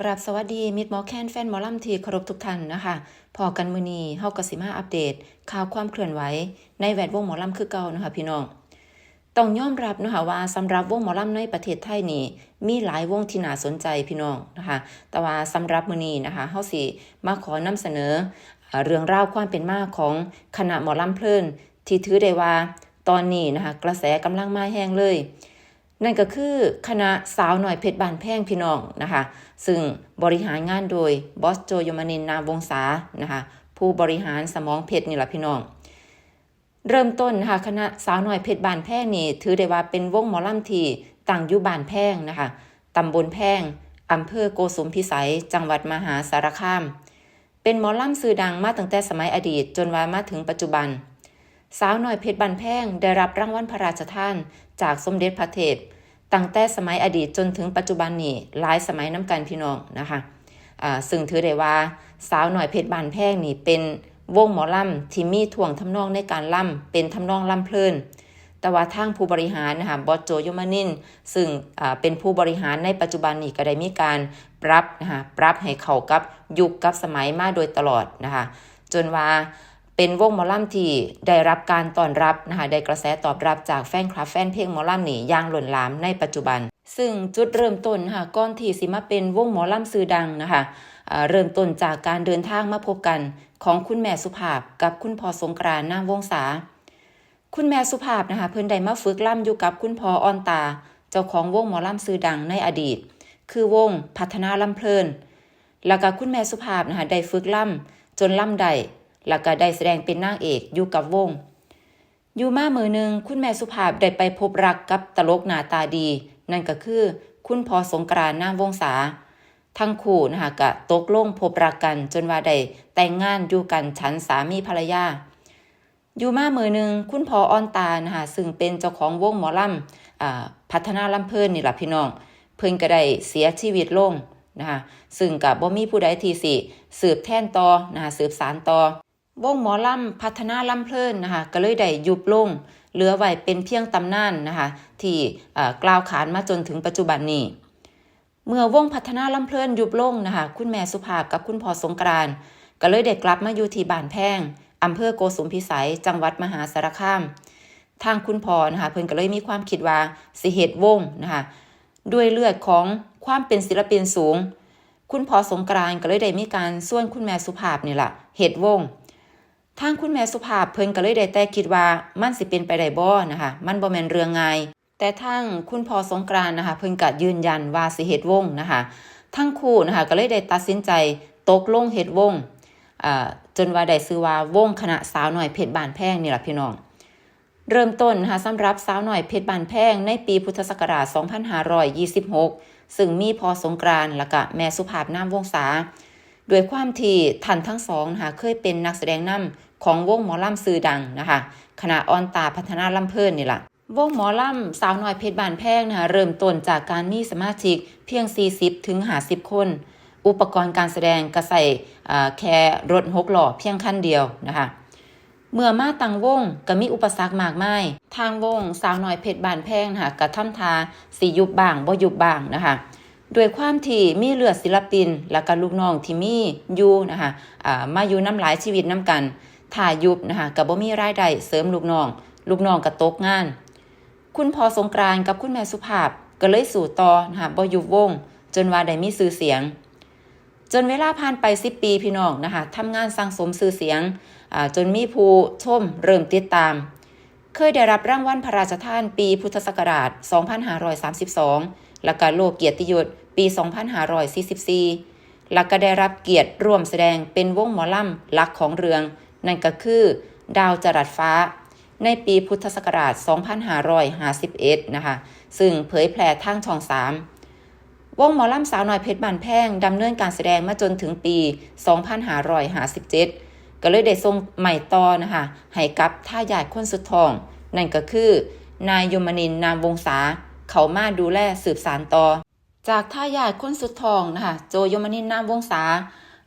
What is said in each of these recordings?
กราบสวัสดีมิตรหมอแคนแฟนหมอลำทีเคารพทุกท่านนะคะพอกันมือนีเฮากสิมาอัปเดต ข่าวความเคลื่อนไหว ในแวดวงหมอลำคือเก่านะคะพี่น้องต้องยอมรับนะคะว่าสำหรับวงหมอลำในประเทศไทยนี่มีหลายวงที่น่าสนใจพี่น้องนะคะแต่ว่าสำหรับมือนีนะคะเฮาสิมาขอนำเสนอเรื่องราวความเป็นมาของคณะหมอลำเพลินที่ถือได้ว่าตอนนี้นะคะกระแสกำลังมาแห้งเลย นั่นก็คือคณะสาวหน่อยเพชรบานแพ่งพี่น้องนะคะ ซึ่งบริหารงานโดยบอสโจยมานินนามวงศานะคะ ผู้บริหารสมองเพชรนี่แหละพี่น้อง เริ่มต้นนะคะคณะสาวหน่อยเพชรบานแพ่งนี่ถือได้ว่าเป็นวงหมอลำที่ตั้งอยู่บานแพ่งนะคะตำบลแพ่งอำเภอโกสุมพิสัย จังหวัดมหาสารคาม เป็นหมอลำสื่อดังมาตั้งแต่สมัยอดีตจนว่ามาถึงปัจจุบัน สาวหน่อยเพชรบันแพงได้รับรางวัลพระราชทาน จากสมเด็จพระเทพตั้งแต่สมัยอดีตจนถึงปัจจุบันนี้หลายสมัยน้ำกันพี่น้องนะคะซึ่งถือได้ว่าสาวหน่อยเพชรบานแพงนี่เป็นวงหมอลำที่มีท่วงทำนองในการล่ำเป็นทำนองล่ำเพลิน แต่ว่าทางผู้บริหารนะคะบอสโจโยมานิน ซึ่งเป็นผู้บริหารในปัจจุบันนี้ก็ได้มีการปรับนะคะปรับให้เข้ากับยุคกับสมัยมาโดยตลอดนะคะจนว่า เป็นวงหมอลำที่ได้รับการต้อนรับนะคะได้กระแสตอบรับจากแฟนคลับแฟนเพลงหมอลำนี่ย่างหล้นหลามในปัจจุบัน ซึ่งจุดเริ่มต้นค่ะก่อนที่สิมาเป็นวงหมอลำซื่อดังนะคะเริ่มต้นจากการเดินทางมาพบกันของคุณแม่สุภาพกับคุณพ่อสงกรานต์นามวงศาคุณแม่สุภาพนะคะเพิ่นได้มาฝึกล่ำอยู่กับคุณพ่ออ่อนตา เจ้าของวงหมอลำซื่อดังในอดีต คือวงพัฒนาลำเพลิน แล้วก็คุณแม่สุภาพนะคะได้ฝึกล่ำจนล่ำได้ แล้วก็ได้แสดงเป็นนางเอกอยู่กับวง อยู่มามือหนึ่งคุณแม่สุภาพได้ไปพบรักกับตลกหน้าตาดี นั่นก็คือ คุณพอสงกรานนามวงศาทั้งคู่นะคะก็ตกลงพบรักกันจนว่าได้แต่งงานอยู่กันฉันสามีภรรยาอยู่มามือหนึ่งคุณพออ่อนตานะคะซึ่งเป็นเจ้าของวงหมอลำอ่าพัฒนาลำเพลินนี่แหละพี่น้อง เพิ่นก็ได้เสียชีวิตลงนะคะซึ่งกับบ่มีผู้ใดทีสิสืบแท่นต่อนะคะสืบสารต่อ วงหมอลำพัฒนาลำเพลินนะคะก็เลยได้ยุบลงเหลือไว้เป็นเพียงตำนานนะคะที่กล่าวขานมาจนถึงปัจจุบันนี้ เมื่อวงพัฒนาลำเพลินยุบลงนะคะคุณแม่สุภาพกับคุณพ่อสงกรานก็เลยได้กลับมาอยู่ที่บ้านแพงอำเภอโกสุมพิสัย จังหวัดมหาสารคาม ทางคุณพ่อนะคะเพิ่นก็เลยมีความคิดว่าสิเหตุวงนะคะด้วยเลือดของความเป็นศิลปินสูง คุณพ่อสงกรานก็เลยได้มีการส่วนคุณแม่สุภาพนี่แหละเหตุวง ทางคุณแม่สุภาพเพิ่นก็เลยได้แต่คิดว่ามันสิเป็นไปได้บ่นะคะ มันบ่แม่นเรื่องง่ายแต่ทางคุณพ่อสงกรานนะคะ เพิ่นก็ยืนยันว่าสิเฮ็ดวงนะคะ ทั้งคู่นะคะก็เลยได้ตัดสินใจตกลงเฮ็ดวงอ่าจนว่าได้ชื่อว่าวงคณะสาวหน่อยเพชรบานแพงนี่ล่ะพี่น้อง เริ่มต้นนะคะสำหรับสาวหน่อยเพชรบานแพงในปีพุทธศักราช 2526 ซึ่งมีพอสงกรานและก็แม่สุภาพนามวงศา ด้วยความที่ท่านทั้งสองนะคะเคยเป็นนักแสดงนำของวงหมอลำซื่อดังนะคะคณะออนตาพัฒนาลำเพลินนี่แหละวงหมอลำสาวน้อยเพชรบานแพงนะคะเริ่มต้นจากการมีสมาชิกเพียง 40 ถึง 50 คน อุปกรณ์การแสดงก็ใส่แค่รถหกหล้อเพียงคันเดียวนะคะเมื่อมาตั้งวงก็มีอุปสรรคมากมาย ทางวงสาวน้อยเพชรบานแพงนะคะกระทำทาสียุบบ้างบ่ยุบบ้างนะคะ ด้วยความที่มีเลือดศิลปิน และก็ลูกน้องที่มีอยู่นะคะมาอยู่น้ำหลายชีวิตน้ำกันถ้ายุบนะคะกับบ่มีรายได้เสริมลูกน้อง ลูกน้องก็ตกงาน คุณพอสงกรานกับคุณแม่สุภาพก็เลยสู่ต่อนะคะบ่ยุบวง จนว่าได้มีชื่อเสียง จนเวลาผ่านไป10ปีพี่น้องนะคะทำงานสร้างสมชื่อเสียงจนมีผู้ชมเริ่มติดตาม เคยได้รับรางวัลพระราชทานปีพุทธศักราช 2532 แล้วก็โลกเกียรติยศปี 2544 แล้วก็ได้รับเกียรติร่วมแสดงเป็นวงหมอลำหลักของเรือง นั่นก็คือ ดาวจรัสฟ้า ในปีพุทธศักราช 2551 นะคะ ซึ่งเผยแพร่ทางช่อง 3 วงหมอลำสาวน้อยเพชรบานแพงดำเนินการแสดงมาจนถึงปี 2557 ก็เลยได้ทรงใหม่ต่อนะคะ ให้กับท่ายายคนสุดทอง นั่นก็คือนายยมนินนามวงศา เขามาดูแลสืบสารต่อ จากท่ายายคนสุดทองนะคะโจยมนินนามวงศา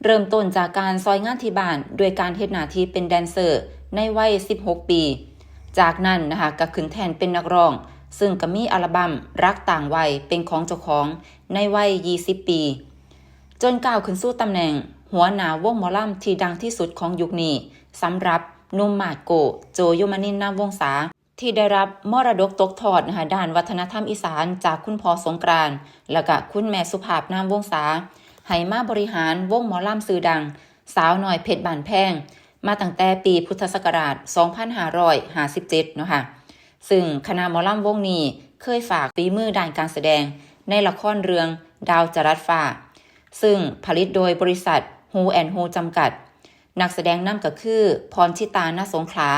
เริ่มต้นจากการซอยงานที่บ้านด้วยการเฮ็ดหน้าที่เป็นแดนเซอร์ในวัย 16 ปี จากนั้นนะคะก็ขึ้นแทนเป็นนักร้อง ซึ่งก็มีอัลบั้มรักต่างวัยเป็นของเจ้าของในวัย 20 ปี จนก้าวขึ้นสู่ตำแหน่ง หัวหน้าวงหมอลำที่ดังที่สุดของยุคนี้สำหรับนุ่มมาดโก โจโยมานินนามวงศา ที่ได้รับมรดกตกทอดนะคะด้านวัฒนธรรมอีสานจากคุณพ่อสงกรานและก็คุณแม่สุภาพนามวงศาให้มาบริหารวงหมอลำซื่อดัง สาวหน้อยเพชรบานแพง มาตั้งแต่ปีพุทธศักราช 2557เนาะค่ะซึ่งคณะหมอลำวงนี้เคยฝากฝีมือด้านการแสดง ในละครเรื่องดาวจรัสฟ้า ซึ่งผลิตโดยบริษัท Who and Who จำกัด นักแสดงนำก็คือพรชิตานาสงขลา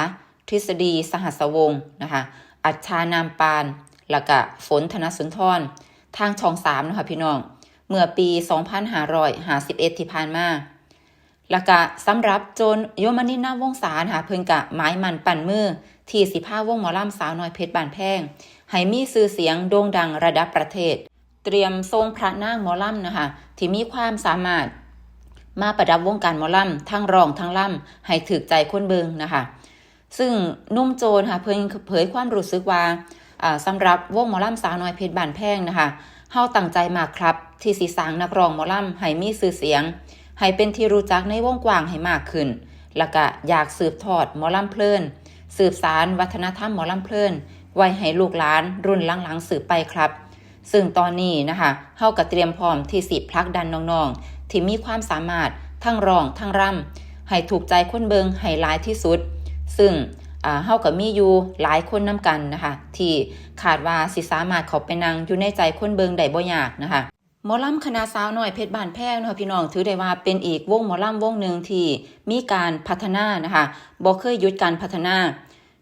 ทฤษฎีสหัสวงศ์นะคะอัจชานามปานแล้วก็ฝนธนสุนทรทางช่อง3นะคะพี่น้อง เมื่อปี 2551 ที่ผ่านมาแล้วก็สำหรับโจนโยมนินาวงศานะคะเพิ่นกะหมายมันปั่นมือ ที่สิพาวงหมอลำสาวน้อยเพชรบานแพงให้มีชื่อเสียงโด่งดังระดับประเทศ เตรียมทรงพระนางหมอลำนะคะที่มีความสามารถมาประดับวงการหมอลำทั้งร้องทั้งล่ำให้ถึกใจคนเบิงนะคะ ซึ่งนุ่มโจนค่ะเพิ่งเผยความรู้สึกว่าอ่าสำหรับวงหมอลำสาวน้อยเพชรบานแพงนะคะเฮาตั้งใจมากครับ ที่สีสางนักร้องหมอลำให้มีชื่อเสียง ให้เป็นที่รู้จักในวงกว้างให้มากขึ้น แล้วก็อยากสืบทอดหมอลำเพลิน สืบสารวัฒนธรรมหมอลำเพลิน ไว้ให้ลูกหลานรุ่นหลังๆสืบไปครับ ซึ่งตอนนี้นะคะเฮาก็เตรียมพร้อมที่สิพลักดันน้องๆที่มีความสามารถทั้งร้องทั้งร่ำให้ถูกใจคนเบิงให้หลายที่สุด ซึ่งเฮาก็มีอยู่หลายคนนํกันนะคะ ที่ขาดว่าสิสามารถเขาไปนั่งอยู่ในใจคนเบิงได้บ่ยากนะคะหมอลำคณะสาวน้อยเพชรบ้านแพงเนาะพี่น้องถือได้ว่าเป็นอีกวงหมอลำวงหนึ่งที่มีการพัฒนานะคะบ่เคยหยุดการพัฒนา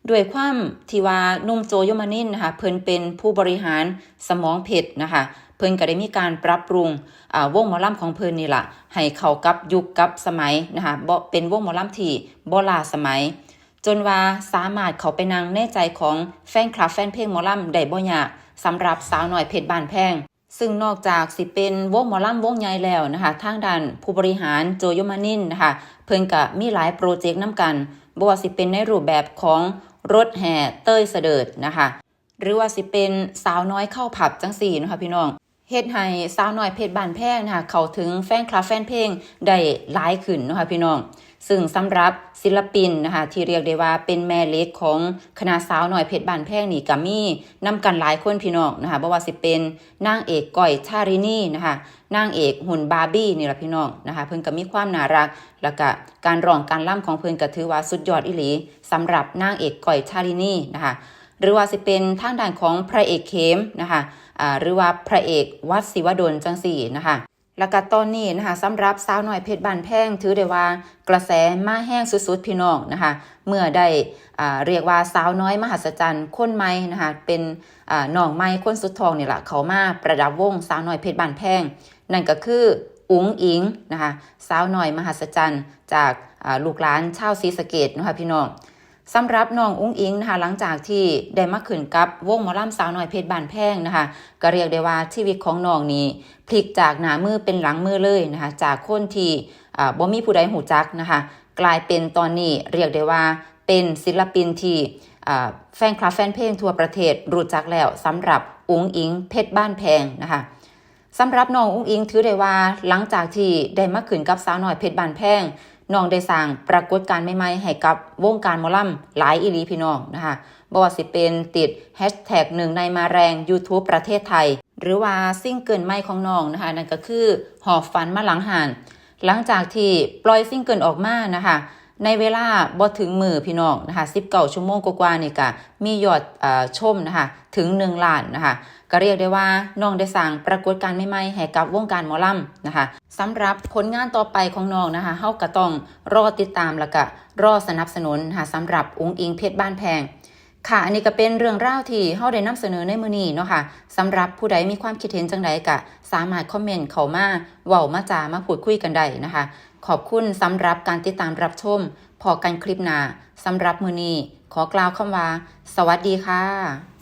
ด้วยความที่ว่านุ่มโจโยมานินนะคะเพิ่นเป็นผู้บริหารสมองเพชรนะคะเพิ่นก็ได้มีการปรับปรุงอ่าวงหมอลำของเพิ่นนี่ล่ะให้เข้ากับยุคกับสมัยนะคะบ่เป็นวงหมอลำที่บ่ลาสมัย จนว่าสามารถเข้าไปนั่งในใจของแฟนคลับแฟนเพลงหมอลำได้บ่ยากสำหรับสาวน้อยเพชรบานแพงซึ่งนอกจากสิเป็นวงหมอลำวงใหญ่แล้วนะคะทางด้านผู้บริหารโจโยมานินนะคะเพิ่นก็มีหลายโปรเจกต์นํกันบ่ว่าสิเป็นในรูปแบบของรถแห่เต้ยเสดิร์ดนะคะหรือว่าสิเป็นสาวน้อยเข้าผับจังสี่นะคะพี่น้องเฮ็ดให้สาวน้อยเพชรบานแพงนะคะเข้าถึงแฟนคลับแฟนเพลงได้หลายขึ้นนะคะพี่น้อง ซึ่งสำหรับศิลปินนะคะที่เรียกได้ว่าเป็นแม่เล็กของคณะสาวหน้อยเพชรบานแพงนี่ก็มีนำกันหลายคนพี่น้องนะคะบ่ว่าสิเป็นนางเอกก้อยชารินีนะคะนางเอกหุ่นบาร์บี้นี่ละพี่น้องนะคะเพิ่นก็มีความน่ารัก แล้วก็การร้องการล่ำของเพิ่นก็ถือว่าสุดยอดอีหลีสำหรับนางเอกก้อยชารินีนะคะหรือว่าสิเป็นทางด้านของพระเอกเข้มนะคะหรือว่าพระเอกวัดศิวดลจังสี่นะคะ แล้วก็ตอนนี้นะคะสำหรับสาวน้อยเพชรบานแพงถือได้ว่ากระแสมาแห้งสุดๆพี่น้องนะคะ เมื่อได้อ่าเรียกว่าสาวน้อยมหัศจรรย์คนใหม่นะคะเป็นอ่าน้องใหม่คนสุดทองนี่แหละเขามาประดับวงสาวน้อยเพชรบานแพง นั่นก็คืออุ๋งอิงนะคะสาวน้อยมหัศจรรย์จากอ่าลูกหลานชาวศรีสะเกดนะคะพี่น้อง สำหรับน้องอุ้งอิงนะคะหลังจากที่ได้มาขึ้นกับวงมอลำสาวน้อยเพชรบานแพงนะคะก็เรียกได้ว่าชีวิตของน้องนี้พลิกจากหน้ามือเป็นหลังมือเลยนะคะจากคนที่บ่มีผู้ใดหูจักนะคะกลายเป็นตอนนี้เรียกได้ว่าเป็นศิลปินที่แฟนคลับแฟนเพลงทั่วประเทศรู้จักแล้วสำหรับอุ้งอิงเพชรบ้านแพงนะคะสำหรับน้องอุ้งอิงถือได้ว่าหลังจากที่ได้มาขึ้นกับสาวน้อยเพชรบานแพง น้องได้สร้างปรากฏการณ์ใหม่ๆให้กับวงการหมอลำหลายอีลีพี่น้องนะคะบ่ว่าสิเป็นติดแฮชแท็กหนึ่งในมาแรง YouTube ประเทศไทย หรือว่าซิ่งเกินใหม่ของน้องนะคะนั่นก็คือหอบฝันมาหลังหานหลังจากที่ปล่อยซิ่งเกินออกมานะคะ ในเวลาบ่ถึงมือพี่น้องนะคะ19 ชั่วโมงกว่าๆนี่ก็มียอดอ่อชมนะคะถึง 1 ล้านนะคะก็เรียกได้ว่าน้องได้สร้างปรากฏการณ์ใหม่ๆให้กับวงการหมอลำนะคะสำหรับผลงานต่อไปของน้องนะคะเฮาก็ต้องรอติดตามแล้วก็รอสนับสนุนนะคะสำหรับองค์อิงเพชรบ้านแพง ค่ะ อันนี้ก็เป็นเรื่องราวที่เฮาได้นำเสนอในมื้อนี้เนาะค่ะสำหรับผู้ใดมีความคิดเห็นจังใดก็สามารถคอมเมนต์เข้ามาเว้ามาจามาพูดคุยกันได้นะคะ ขอบคุณสำหรับการติดตามรับชมพอกันคลิปหน้าสำหรับมื้อนี้ขอกล่าวคำว่า สวัสดีค่ะ